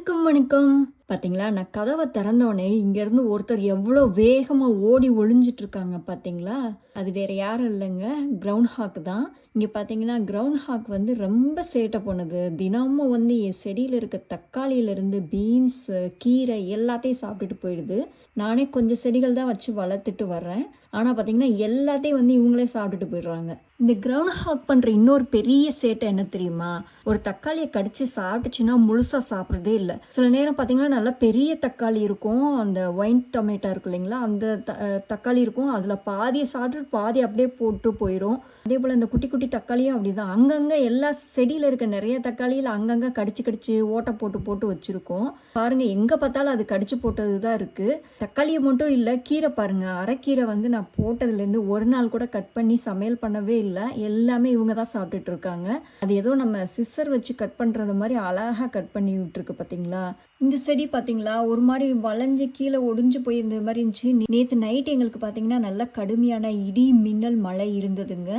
அனைவருக்கும் வணக்கம். பார்த்தீங்களா நான் கதவை திறந்தோடனே இங்கேருந்து ஒருத்தர் எவ்வளோ வேகமாக ஓடி ஒளிஞ்சிட்டு இருக்காங்க பார்த்தீங்களா அது வேற யாரும் இல்லைங்க. கிரவுண்ட் ஹாக் தான். இங்கே பார்த்தீங்கன்னா கிரவுண்ட் ஹாக் வந்து ரொம்ப சேட்டை பண்ணுது. தினமும் வந்து என் செடியில் இருக்க தக்காளியிலேருந்து பீன்ஸு கீரை எல்லாத்தையும் சாப்பிட்டுட்டு போயிடுது. நானே கொஞ்சம் செடிகள் தான் வச்சு வளர்த்துட்டு வர்றேன். ஆனால் பார்த்தீங்கன்னா எல்லாத்தையும் வந்து இவங்களே சாப்பிட்டுட்டு போயிடுறாங்க. இந்த கிரவுண்ட் ஹாக் பண்ணுற இன்னொரு பெரிய சேட்டை என்ன தெரியுமா? ஒரு தக்காளியை கடிச்சு சாப்பிட்டுச்சுன்னா முழுசாக சாப்பிட்றதே இல்லை. சில நேரம் பார்த்தீங்கன்னா நல்லா பெரிய தக்காளி இருக்கும். அந்த ஒயின் டொமேட்டோ இருக்கு இல்லைங்களா? அந்த த- தக்காளி இருக்கும். அதில் பாதியை சாப்பிட்டு பாதி அப்படியே போட்டு போயிடும் அதே போல் இந்த குட்டி குட்டி தக்காளியும் அப்படிதான். அங்கங்கே எல்லா செடியில் இருக்க நிறைய தக்காளியில் அங்கங்கே கடிச்சு கடிச்சு ஓட்டை போட்டு போட்டு வச்சுருக்கோம். பாருங்கள் எங்கே பார்த்தாலும் அது கடிச்சு போட்டது தான் இருக்குது தக்காளியை மட்டும் இல்லை கீரை பாருங்கள் அரைக்கீரை வந்து நான் போட்டதுலேருந்து ஒரு நாள் கூட கட் பண்ணி சமையல் பண்ணவே இல்லை. எல்லாமே இவங்க தான் சாப்பிட்டுட்டு இருக்காங்க. அது ஏதோ நம்ம சிஸ்ஸர் வச்சு கட் பண்ணுறது மாதிரி அழகாக கட் பண்ணி விட்டுருக்கு பார்த்தீங்களா இந்த செடி பார்த்தீங்களா ஒரு மாதிரி வளைஞ்சு கீழே ஒடிஞ்சு போய் இந்த மாதிரி இருந்துச்சு. நேற்று நைட் எங்களுக்கு பார்த்தீங்கன்னா நல்லா கடுமையான இடி மின்னல் மழை இருந்ததுங்க.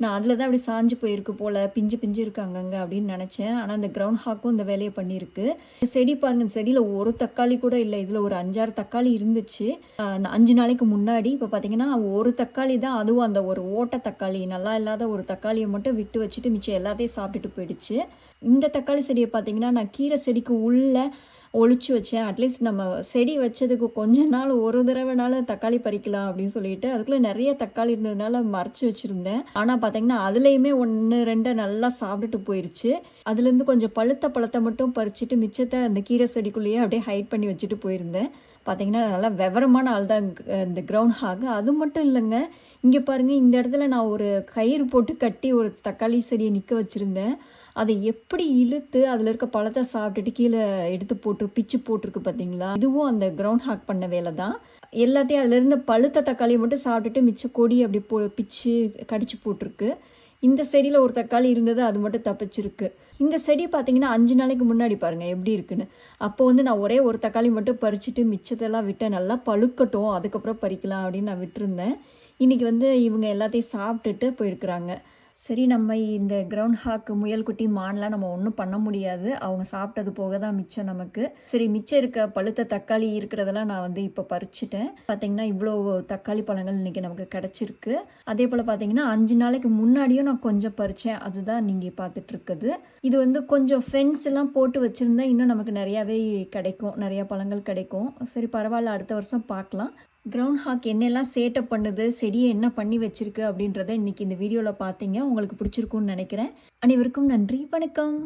நான் அதில் தான் அப்படி சாஞ்சு போயிருக்கு போல் பிஞ்சு பிஞ்சு இருக்காங்கங்க அப்படின்னு நினச்சேன். ஆனால் அந்த கிரவுண்ட் ஹாக்கும் இந்த வேலையை பண்ணியிருக்கு. இந்த செடி பாருங்க இந்த செடியில் ஒரு தக்காளி கூட இல்லை. இதில் ஒரு அஞ்சாறு தக்காளி இருந்துச்சு. அஞ்சு நாளைக்கு முன்னாடி இப்போ பார்த்தீங்கன்னா ஒரு தக்காளி தான் அதுவும் அந்த ஒரு ஓட்ட தக்காளி நல்லா இல்லாத ஒரு தக்காளியை மட்டும் விட்டு வச்சுட்டு மிச்சம் எல்லாத்தையும் சாப்பிட்டுட்டு போயிடுச்சு. இந்த தக்காளி செடியை பார்த்தீங்கன்னா நான் கீரை செடிக்கு உள்ள ஒழிச்சு வச்சேன். அட்லீஸ்ட் நம்ம செடி வச்சதுக்கு கொஞ்ச நாள் ஒரு தடவைனாலும் தக்காளி பறிக்கலாம் அப்படின்னு சொல்லிட்டு அதுக்குள்ளே நிறைய தக்காளி இருந்ததுனால மறைச்சு வச்சுருந்தேன். ஆனால் பார்த்தீங்கன்னா அதுலேயுமே ஒன்று ரெண்டை நல்லா சாப்பிட்டுட்டு போயிருச்சு. அதுலேருந்து கொஞ்சம் பழுத்த பழத்தை மட்டும் பறிச்சுட்டு மிச்சத்தை அந்த கீரை செடிக்குள்ளேயே அப்படியே ஹைட் பண்ணி வச்சுட்டு போயிருந்தேன். பார்த்தீங்கன்னா நல்லா விவரமான ஆள் தான் இந்த கிரவுண்ட் ஹாக் அது மட்டும் இல்லைங்க இங்கே பாருங்கள் இந்த இடத்துல நான் ஒரு கயிறு போட்டு கட்டி ஒரு தக்காளி செடியை நிற்க வச்சுருந்தேன். அதை எப்படி இழுத்து அதில் இருக்க பழத்தை சாப்பிட்டுட்டு கீழே எடுத்து போட்டு பிச்சு போட்டிருக்கு பார்த்தீங்களா இதுவும் அந்த கிரவுண்ட் ஹாக் பண்ண வேலை தான். எல்லாத்தையும் அதில் இருந்த பழுத்த தக்காளியை மட்டும் சாப்பிட்டுட்டு மிச்ச கொடி அப்படி போ பிச்சு கடிச்சு போட்டிருக்கு. இந்த செடியில் ஒரு தக்காளி இருந்தது அது மட்டும் தப்பிச்சிருக்கு. இந்த செடி பார்த்தீங்கன்னா அஞ்சு நாளைக்கு முன்னாடி பாருங்கள் எப்படி இருக்குன்னு. அப்போ வந்து நான் ஒரே ஒரு தக்காளி மட்டும் பறிச்சுட்டு மிச்சத்தெல்லாம் விட்டேன் நல்லா பழுக்கட்டும் அதுக்கப்புறம் பறிக்கலாம் அப்படின்னு நான் விட்டுருந்தேன். இன்றைக்கி வந்து இவங்க எல்லாத்தையும் சாப்பிட்டுட்டு போயிருக்கிறாங்க. சரி நம்ம இந்த கிரவுண்ட் ஹாக் முயல்குட்டி மான்லாம் நம்ம ஒன்றும் பண்ண முடியாது. அவங்க சாப்பிட்டது போக தான் மிச்சம் நமக்கு. சரி மிச்சம் இருக்க பழுத்த தக்காளி இருக்கிறதெல்லாம் நான் வந்து இப்போ பறிச்சிட்டேன். பார்த்தீங்கன்னா இவ்வளோ தக்காளி பழங்கள் இன்றைக்கி நமக்கு கிடச்சிருக்கு. அதே போல் பார்த்தீங்கன்னா அஞ்சு நாளைக்கு முன்னாடியும் நான் கொஞ்சம் பறித்தேன் அதுதான் நீங்கள் பார்த்துட்டு இருக்குது இது வந்து கொஞ்சம் ஃப்ரெண்ட்ஸ் எல்லாம் போட்டு வச்சுருந்தா இன்னும் நமக்கு நிறையாவே கிடைக்கும். நிறையா பழங்கள் கிடைக்கும். சரி பரவாயில்ல அடுத்த வருஷம் பார்க்கலாம் கிரவுண்ட் ஹாக் என்னெல்லாம் சேட்டை பண்ணுது செடியை என்ன பண்ணி வச்சிருக்கு அப்படின்றத இன்னைக்கு இந்த வீடியோவில் பார்த்தீங்க. உங்களுக்கு பிடிச்சிருக்கும்னு நினைக்கிறேன். அனைவருக்கும் நன்றி. வணக்கம்.